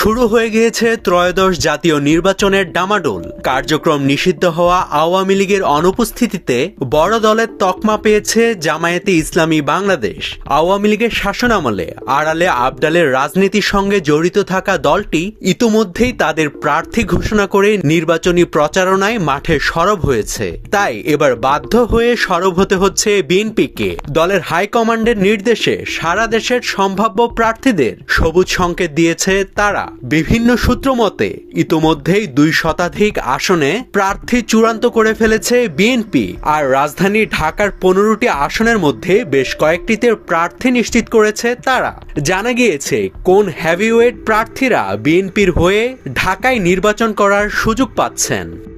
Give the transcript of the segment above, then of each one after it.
শুরু হয়ে গিয়েছে ত্রয়োদশ জাতীয় নির্বাচনের ডামাডোল। কার্যক্রম নিষিদ্ধ হওয়া আওয়ামী লীগের অনুপস্থিতিতে বড় দলের তকমা পেয়েছে জামায়াতে ইসলামী বাংলাদেশ। আওয়ামী লীগের শাসনামলে আড়ালে আবডালের রাজনীতির সঙ্গে জড়িত থাকা দলটি ইতোমধ্যেই তাদের প্রার্থী ঘোষণা করে নির্বাচনী প্রচারণায় মাঠে সরব হয়েছে। তাই এবার বাধ্য হয়ে সরব হতে হচ্ছে বিএনপিকে। দলের হাইকমান্ডের নির্দেশে সারা দেশের সম্ভাব্য প্রার্থীদের সবুজ সংকেত দিয়েছে তারা। বিভিন্ন সূত্র মতে, ইতোমধ্যেই দুই শতাধিক আসনে প্রার্থী চূড়ান্ত করে ফেলেছে বিএনপি, আর রাজধানী ঢাকার পনেরোটি আসনের মধ্যে বেশ কয়েকটিতে প্রার্থী নিশ্চিত করেছে তারা। জানা গিয়েছে, কোন হ্যাভিওয়েট প্রার্থীরা বিএনপির হয়ে ঢাকায় নির্বাচন করার সুযোগ পাচ্ছেন।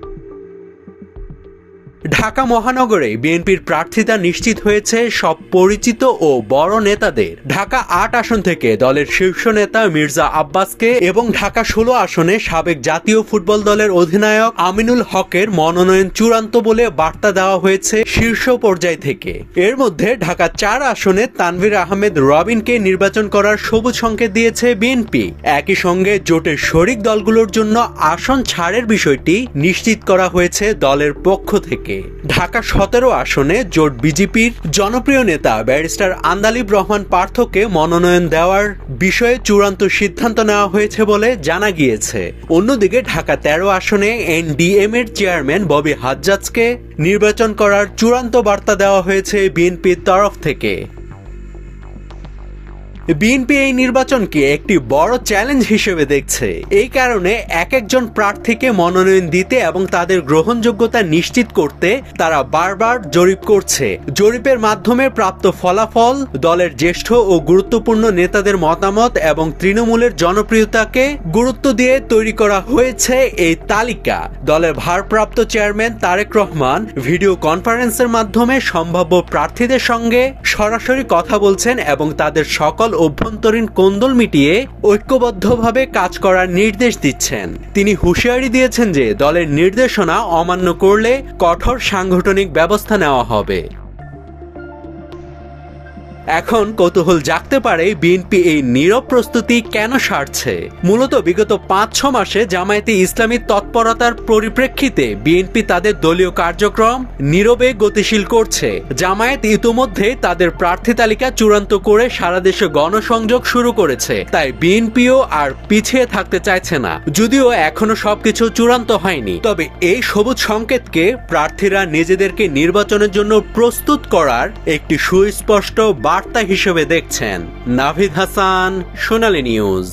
ঢাকা মহানগরে বিএনপির প্রার্থিতা নিশ্চিত হয়েছে সব পরিচিত ও বড় নেতাদের। ঢাকা আট আসন থেকে দলের শীর্ষ নেতা মির্জা আব্বাসকে এবং ঢাকা ষোলো আসনে সাবেক জাতীয় ফুটবল দলের অধিনায়ক আমিনুল হকের মনোনয়ন চূড়ান্ত বলে বার্তা দেওয়া হয়েছে শীর্ষ পর্যায় থেকে। এর মধ্যে ঢাকা চার আসনে তানভীর আহমেদ রবিনকে নির্বাচন করার সবুজ সংকেত দিয়েছে বিএনপি। একই সঙ্গে জোটের শরিক দলগুলোর জন্য আসন ছাড়ের বিষয়টি নিশ্চিত করা হয়েছে দলের পক্ষ থেকে। ঢাকা সতেরো আসনে জোট বিজেপির জনপ্রিয় নেতা ব্যারিস্টার আন্দালিব রহমান পার্থকে মনোনয়ন দেওয়ার বিষয়ে চূড়ান্ত সিদ্ধান্ত নেওয়া হয়েছে বলে জানা গিয়েছে। অন্যদিকে ঢাকা তেরো আসনে এনডিএম এর চেয়ারম্যান ববি হাজ্জাজকে নির্বাচন করার চূড়ান্ত বার্তা দেওয়া হয়েছে বিএনপির তরফ থেকে। বিএনপি এই নির্বাচনকে একটি বড় চ্যালেঞ্জ হিসেবে দেখছে। এই কারণে এক একজন প্রার্থীকে মনোনয়ন দিতে এবং তাদের গ্রহণযোগ্যতা নিশ্চিত করতে তারা বারবার জরিপ করছে। জরিপের মাধ্যমে প্রাপ্ত ফলাফল, দলের জ্যেষ্ঠ ও গুরুত্বপূর্ণ নেতাদের মতামত এবং তৃণমূলের জনপ্রিয়তাকে গুরুত্ব দিয়ে তৈরি করা হয়েছে এই তালিকা। দলের ভারপ্রাপ্ত চেয়ারম্যান তারেক রহমান ভিডিও কনফারেন্সের মাধ্যমে সম্ভাব্য প্রার্থীদের সঙ্গে সরাসরি কথা বলছেন এবং তাদের সকল অভ্যন্তরীণ কোন্দল মিটিয়ে ঐক্যবদ্ধভাবে কাজ করার নির্দেশ দিচ্ছেন। তিনি হুঁশিয়ারি দিয়েছেন যে দলের নির্দেশনা অমান্য করলে কঠোর সাংগঠনিক ব্যবস্থা নেওয়া হবে। এখন কৌতূহল জাগতে পারে বিএনপি এই নীরব প্রস্তুতি কেন সারছে? মূলত বিগত পাঁচ, ছ মাসে জামায়াতে ইসলামীর তৎপরতার পরিপ্রেক্ষিতে বিএনপি তাদের দলীয় কার্যক্রম নীরবে গতিশীল করছে। জামায়াত ইতোমধ্যে তাদের প্রার্থী তালিকা চূড়ান্ত করে সারা দেশে গণসংযোগ শুরু করেছে। তাই বিএনপিও আর পিছিয়ে থাকতে চাইছে না। যদিও এখনও সবকিছু চূড়ান্ত হয়নি। তবে এই সবুজ সংকেতকে প্রার্থীরা নিজেদেরকে নির্বাচনের জন্য প্রস্তুত করার একটি সুস্পষ্ট বার্তা হিসেবে দেখছেন নাভিদ হাসান সোনালী নিউজ।